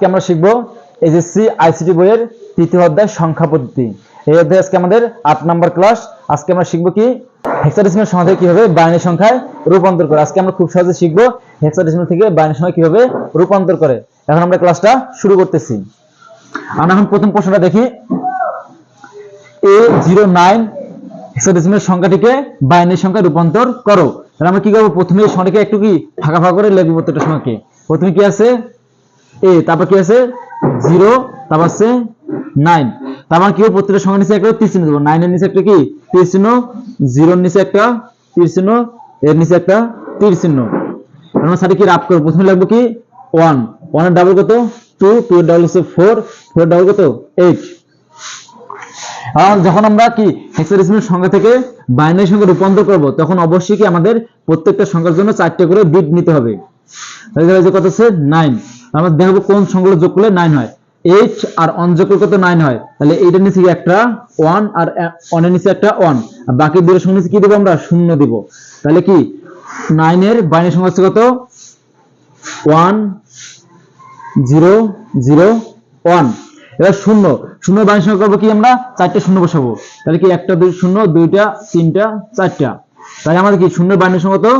আজকে আমরা শিখব এসএসসি আইসিটি বইয়ের তৃতীয় অধ্যায় সংখ্যা পদ্ধতি। এই অধ্যায়ে আজকে আমাদের আট নম্বর ক্লাস। আজকে আমরা শিখব কি? হেক্সাডেসিমাল সংখ্যা থেকে কীভাবে বাইনারি সংখ্যায় রূপান্তর করে। আজকে আমরা খুব সহজে শিখব হেক্সাডেসিমাল থেকে বাইনারি সংখ্যা কীভাবে রূপান্তর করে। এখন আমরা ক্লাসটা শুরু করতেছি। আমরা এখন প্রথম প্রশ্নটা দেখি। এ জিরো নাইন হেক্সাডেসিমাল সংখ্যাটিকে বাইনারি সংখ্যায় রূপান্তর করো। তাহলে আমরা কি করব? প্রথমে সংখ্যাটিকে একটু কি ফাঁকা ফাঁকা করে লিখব প্রত্যেকটা সংখ্যাকে প্রথমে কি আছে? এ তারপর কি আছে? জিরো তারপর আছে নাইন তারপর কি প্রত্যেকটা সংখ্যা নিচে একটা তীর চিহ্ন দেবো নাইনের নিচে একটা কি? তীর চিহ্ন জিরোর নিচে একটা তীর চিহ্ন এর নিচে একটা তীর চিহ্ন আমরা সাথে কি রাপ করব? প্রথমে লিখব কি? ওয়ান ওয়ানের ডাবল কত? টু টু এর ডাবল হচ্ছে ফোর ফোর ডাবল কত? এইট আর যখন আমরা কি হেক্সাডেসিমাল সংখ্যা থেকে বাইনারি সংখ্যা রূপান্তর করব, তখন অবশ্যই কি আমাদের প্রত্যেকটা সংখ্যার জন্য চারটে করে বিট নিতে হবে। তাহলে কত হচ্ছে নাইন আমরা দেখব কোন সংখ্যাগুলো যোগ করলে নাইন হয়। এইট আর অন যোগ করলে নাইন হয়? তাহলে এইটার নিচে একটা ওয়ান আর অনের নিচে একটা ওয়ান আর বাকি দুটোর সঙ্গে কি দেবো আমরা? শূন্য দেবো। তাহলে কি? নাইনের বাইনারি সংখ্যা হচ্ছে কত? ওয়ান জিরো জিরো ওয়ান এবার শূন্য। শূন্য বাইশ সংখ্যা করব কি আমরা? চারটে শূন্য বসাবো। তাহলে কি একটা, দুই, শূন্য, দুইটা, তিনটা, চারটা। তাহলে আমাদের কি? শূন্য বাইশ সংখ্যা তো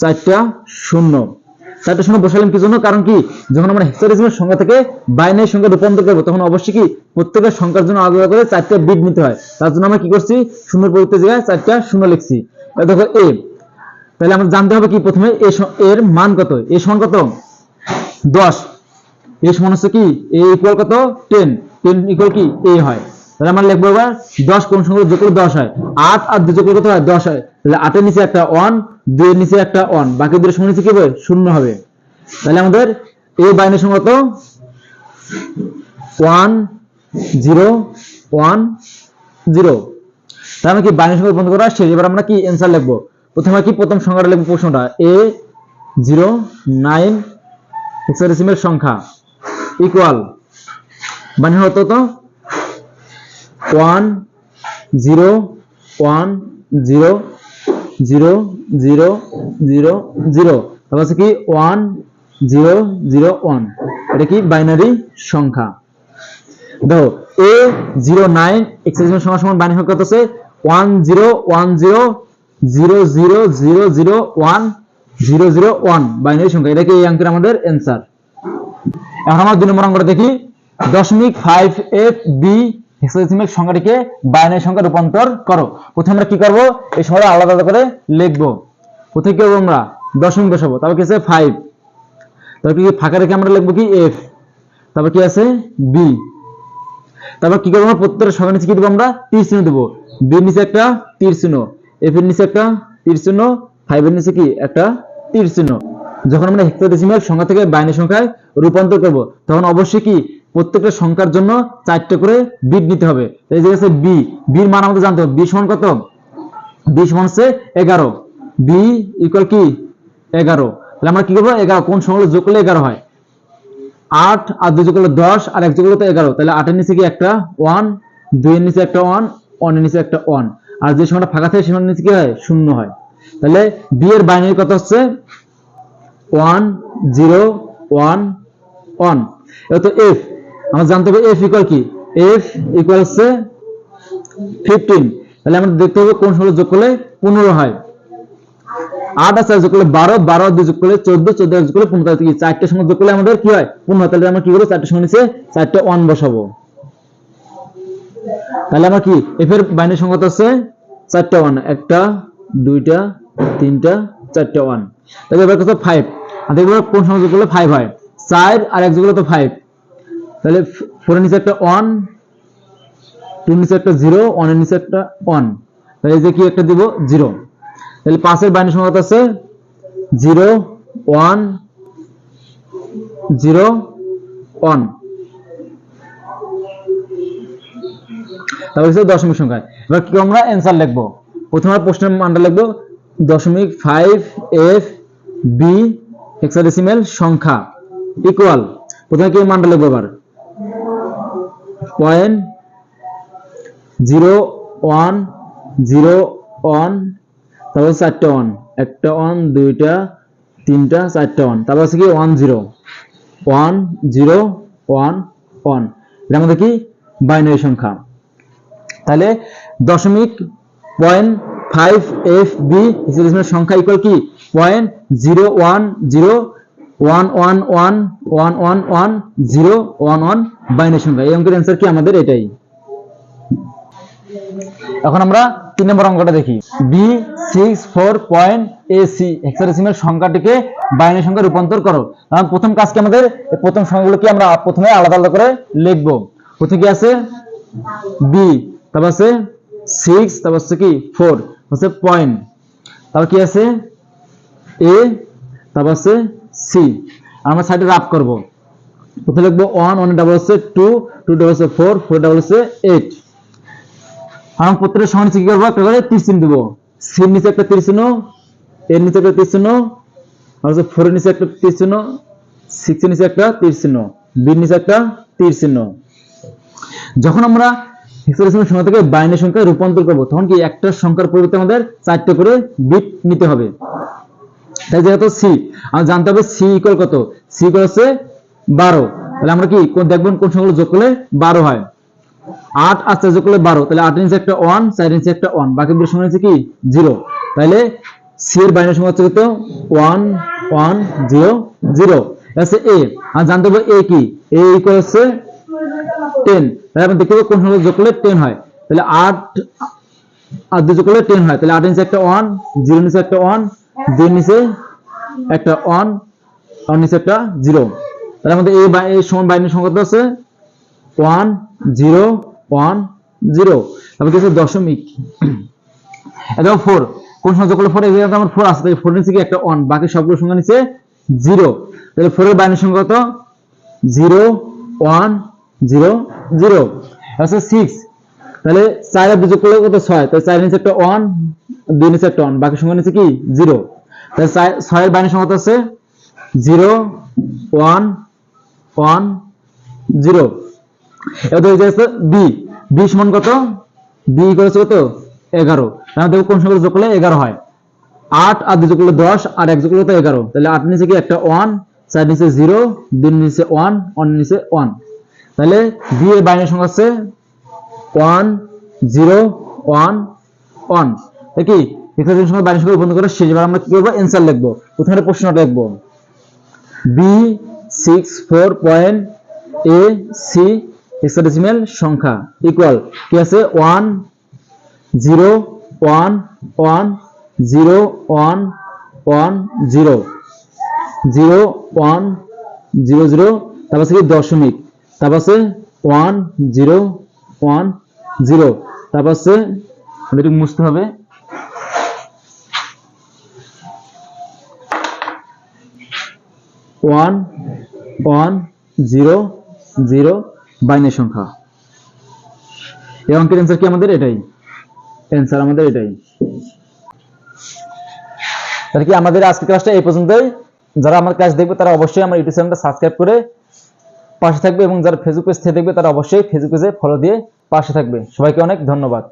চারটা, শূন্য। চারটা শূন্য বসালাম কি জন্য? কারণ কি, যখন আমরা হেক্সাডেসিমাল সংখ্যা থেকে বাইনারি সংখ্যা রূপান্তর করব, তখন অবশ্যই কি প্রত্যেকটা সংখ্যার জন্য আলাদা করে চারটা বিট নিতে হয়। তার জন্য আমরা কি করছি? শূন্যের পরিবর্তে জায়গায় চারটা শূন্য লিখছি। দেখো এ তাহলে আমরা জানতে হবে কি প্রথমে এর মান কত? এ সমান কত? দশ। এ সমান হচ্ছে কি? এ ইকুয়াল কত? টেন টেন ইকুয়াল কি? এ হয়। তাহলে আমরা লিখব এবার দশ কোন সংখ্যা যোগ করলে দশ হয়। আট আর দুই যোগ করলে কত হয়? দশ হয়। তাহলে আটের নিচে একটা ওয়ান দুইয়ের নিচে একটা ওয়ান বাকি দুটোর সঙ্গে নিচে কি হবে? শূন্য হবে। তাহলে আমাদের এই বাইনের সংখ্যা কত? ওয়ান জিরো ওয়ান জিরো তাহলে আমরা কি বাইনের সংখ্যা বন্ধ করা শেষ? এবার আমরা কি অ্যান্সার লিখব? প্রথমে কি প্রথম সংখ্যাটা লিখব প্রশ্নটা? এ জিরো নাইন হেক্সাডেসিমেল সংখ্যা ইকুয়াল মানে হতো তো one zero one zero zero zero zero zero. তারপর হচ্ছে কি ওয়ান জিরো জিরো ওয়ান। এটা কি বাইনারি সংখ্যা? দেখো এ জিরো নাইন এক্সাইজমেন্ট সংখ্যা সমান বাইনারি সংখ্যা আছে? One zero one zero zero zero zero zero one zero zero one. Binary সংখ্যা, এটা কি এই অঙ্কের আমাদের অ্যান্সার এখন আমরা দুই নম্বর অঙ্কটা দেখি। দশমিক ফাইভ এফ বি হেক্সাডেসিমেল সংখ্যাটিকে বাইনারি সংখ্যা রূপান্তর করো। প্রথমে আমরা কি করব? এই সংখ্যাটা আলাদা আলাদা করে লিখব। প্রথমে কি আমরা? দশমিক বসাবো। তারপর কি আছে? ফাইভ তারপর কি ফাঁকা রেখে আমরা লিখব কি? এফ তারপর কি আছে? বি তারপর কি করব? আমরা প্রত্যেকটা সংখ্যা নিচে কি দেবো আমরা? তীর চিহ্ন দেবো। বি এর নিচে একটা তীর চিহ্ন। এফ এর নিচে একটা তীর চিহ্ন। ফাইভ এর নিচে কি? একটা তীর চিহ্ন। যখন আমরা হেক্সাডেসিমাল সংখ্যা থেকে বাইনারি সংখ্যায় রূপান্তর করব, তখন অবশ্যই কি? প্রত্যেকটা সংখ্যার জন্য চারটে করে বিট নিতে হবে। এই যে আছে বি বির মান আমাদের জানতে হবে। বি সমান কত? বি সমান হচ্ছে এগারো। বি ইকুয়াল কি? এগারো। তাহলে আমরা কি করব? এগারো। কোন সংখ্যা যোগ করলে এগারো হয়? আট আর দুই যোগ করলে দশ, আর এক যোগ করলে তো এগারো। তাহলে আটের নিচে কি একটা? ওয়ান দুইয়ের নিচে একটা ওয়ান ওয়ানের নিচে একটা ওয়ান আর যে সময়টা ফাঁকা থাকে সেটার নিচে কি হয়? শূন্য হয়। তাহলে বি এর বাইনারি কত হচ্ছে? ওয়ান জিরো ওয়ান ওয়ান এটা তো এফ আমরা জানতে হবে এফ ইকুয়াল কি? এফ ইকুয়াল হচ্ছে ফিফটিন তাহলে আমরা দেখতে হবে কোন সংখ্যা যোগ করলে পনেরো হয়। আট চার যোগ করলে বারো বারো দুই যোগ করলে চোদ্দ চোদ্দ যোগ করলে পনেরো। তাহলে চারটে সংখ্যা যোগ করলে আমাদের কি হয়? পনেরো। তাহলে আমরা কি করব? চারটে সংখ্যা নিচে চারটে ওয়ান বসাবো। তাহলে আমরা কি? এফ এর বাইনের সংখ্যা আছে? চারটা ওয়ান একটা, দুইটা, তিনটা, চারটা ওয়ান তাহলে এবার কত? ফাইভ আর দেখব কোন সংখ্যা যোগ করলে ফাইভ হয়। চার আর এক যোগ করলে তো ফাইভ তাহলে ফোরের নিচে একটা ওয়ান টুর নিচে একটা জিরো ওয়ানের নিচে একটা ওয়ান তাহলে এই যে কি একটা দিব? জিরো তাহলে পাঁচের বাইনারি সংখ্যা আছে? জিরো ওয়ান জিরো ওয়ান তারপর দশমিক সংখ্যা। এবার কি আমরা অ্যান্সার লিখব? প্রথমে প্রশ্নের মানটা লিখব। দশমিক ফাইভ এফ বি হেক্সাডেসিমেল সংখ্যা ইকুয়াল প্রথমে কি মানটা লিখব এবার? Point zero one zero one, তারপর চারটা ওয়ান, একটা ওয়ান, দুইটা, তিনটা, চারটা ওয়ান, তারপর হচ্ছে কি one zero one zero, one one. এটা আমাদের কি? বাইনারি সংখ্যা। তাহলে দশমিক পয়েন্ট ফাইভ এফ বি সংখ্যা ইকুয়াল কি? Point zero one zero one one one one one one zero one one binary সংখ্যা এটাই। এখন আমরা তিন নম্বর অঙ্কটা দেখি। বি সিক্স ফোর পয়েন্ট সংখ্যাটিকে বাইনারি সংখ্যা রূপান্তর করো। কারণ প্রথম কাজকে আমাদের? প্রথম সংখ্যাগুলোকে আমরা প্রথমে আলাদা আলাদা করে লিখব। প্রথমে কি আছে? বি তারপর আছে সিক্স তারপর হচ্ছে কি? ফোর হচ্ছে পয়েন্ট তারপর কি আছে? এ তারপর আছে সি আমরা সাইডে রাফ করব। প্রথমে লিখব ওয়ান ওয়ান ডাবল হচ্ছে টু টু ডাবল হচ্ছে ফোর ফোর ডাবল হচ্ছে এইট আমরা প্রত্যেকের সমান কি করব? একটা করে তীর চিহ্ন দেবো। সির নিচে একটা তীর চিহ্ন এর নিচে একটা তীর চিহ্ন, আর হচ্ছে ফোরের নিচে একটা তীর চিহ্ন সিক্সের নিচে একটা তীর চিহ্ন বির নিচে একটা তীর চিহ্ন। যখন আমরা হেক্সাডেসিমাল সংখ্যা থেকে বাইনারি সংখ্যায় রূপান্তর করব, তখন কি একটা সংখ্যার পরিবর্তে আমাদের চারটে করে বিট নিতে হবে। তাই যেহেতু সি আমরা জানতে হবে সি ইকুয়াল কত? সি ইকুয়াল হচ্ছে বারো। তাহলে আমরা কি দেখবেন, কোন সংখ্যাগুলো যোগ করলে বারো হয়? আট আর চার যোগ করলে বারো, তাহলে আট নিচে একটা ওয়ান চার নিচে একটা ওয়ান বাকি দুটো সংখ্যা হচ্ছে কি? জিরো তাহলে সি এর বাইনারি সংখ্যা হচ্ছে কত? ওয়ান ওয়ান জিরো জিরো আছে এ আর জানতে হবে এ কি? এ ইকুয়াল হচ্ছে টেন তাহলে আমরা দেখতে পাবো কোন সংখ্যা যোগ করলে টেন হয়। তাহলে আট আর দুই যোগ করলে টেন হয়। তাহলে আট নিচে একটা ওয়ান জিরো নিচে একটা ওয়ান দুই নিচে একটা ওয়ান আর নিচে একটা জিরো তাহলে আমাদের এই বা- এই সমান বাইনারি সংখ্যা আছে ওয়ান জিরো ওয়ান জিরো তারপর কি আছে দশমিক। এটা ফোর কোন সংখ্যা করলে ফোর এখানে আমার ফোর আছে, তাই ফোর নিচে একটা ওয়ান বাকি সবগুলো সংখ্যা নিচে জিরো তাহলে ফোরের বাইনারি সংখ্যা কত? জিরো ওয়ান জিরো জিরো আছে সিক্স তাহলে চার যোগ করলে কত? ছয়। তাহলে চার নিচে একটা ওয়ান দুই নিচে ওয়ান বাকি সংখ্যা নিচে কি? জিরো তাহলে ছয়ের বাইনারি সংখ্যা আছে জিরো ওয়ান ওয়ান জিরো এবার হয়ে যাচ্ছে বি বি সমান কত? বি করেছে কত? এগারো। তাহলে দেখো কোন সংখ্যা যোগ করলে এগারো হয়। আট আর দুই যোগ করলে দশ, আর এক যোগ করলে তো এগারো। তাহলে আট নিচে কি? একটা ওয়ান চার নিচে জিরো দুই নিচে ওয়ান ওয়ান নিচে ওয়ান তাহলে বি এর বাইনারি সংখ্যা হচ্ছে ওয়ান জিরো ওয়ান ওয়ান কি? এখানে সংখ্যা বাইনারি সংখ্যা বন্ধ করে শেষ এবার আমরা কি করব? অ্যান্সার লিখব। প্রথমে প্রশ্নটা লিখব। B six four point A C hexadecimal সংখ্যা ইকুয়াল কি আছে? One zero one one zero one one zero zero one zero zero তারপর আছে কি? দশমিক। তারপর আছে ওয়ান জিরো ওয়ান জিরো তারপর আছে একটু মুছতে হবে। ওয়ান ওয়ান, জিরো জিরো, বাইনের সংখ্যা। এই অঙ্কের অ্যান্সার কি আমাদের? এটাই। অ্যান্সার আমাদের এটাই। তাহলে কি আমাদের আজকের ক্লাসটা এই পর্যন্তই? যারা আমার ক্লাস দেখবে, তারা অবশ্যই আমার ইউটিউব চ্যানেলটা সাবস্ক্রাইব করে পাশে থাকবে এবং যারা ফেসবুক পেজ থেকে দেখবে, তারা অবশ্যই ফেসবুক পেজে ফলো দিয়ে পাশে থাকবে। সবাইকে অনেক ধন্যবাদ।